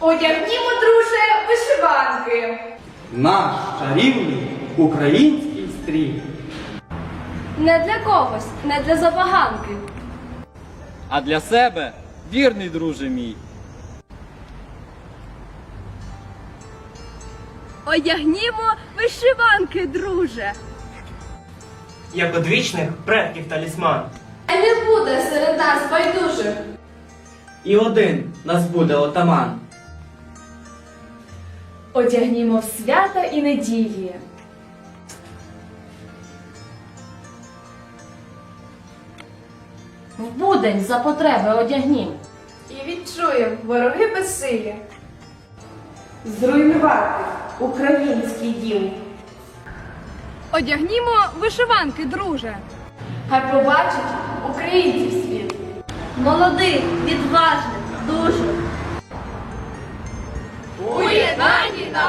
Одягнімо, друже, вишиванки. Наш чарівний український стрій. Не для когось, не для забаганки. А для себе вірний друже мій. Одягнімо вишиванки, друже. як одвічних предків талісман. А не буде серед нас байдужих. І один нас буде отаман. Одягнімо в свята і неділі. В будень за потреби одягнім. І відчуєм вороги безсилі. Зруйнувати український дім. Одягнімо вишиванки, друже. Хай побачить українців світ. Молодих, відважних, дуже. Уєднані на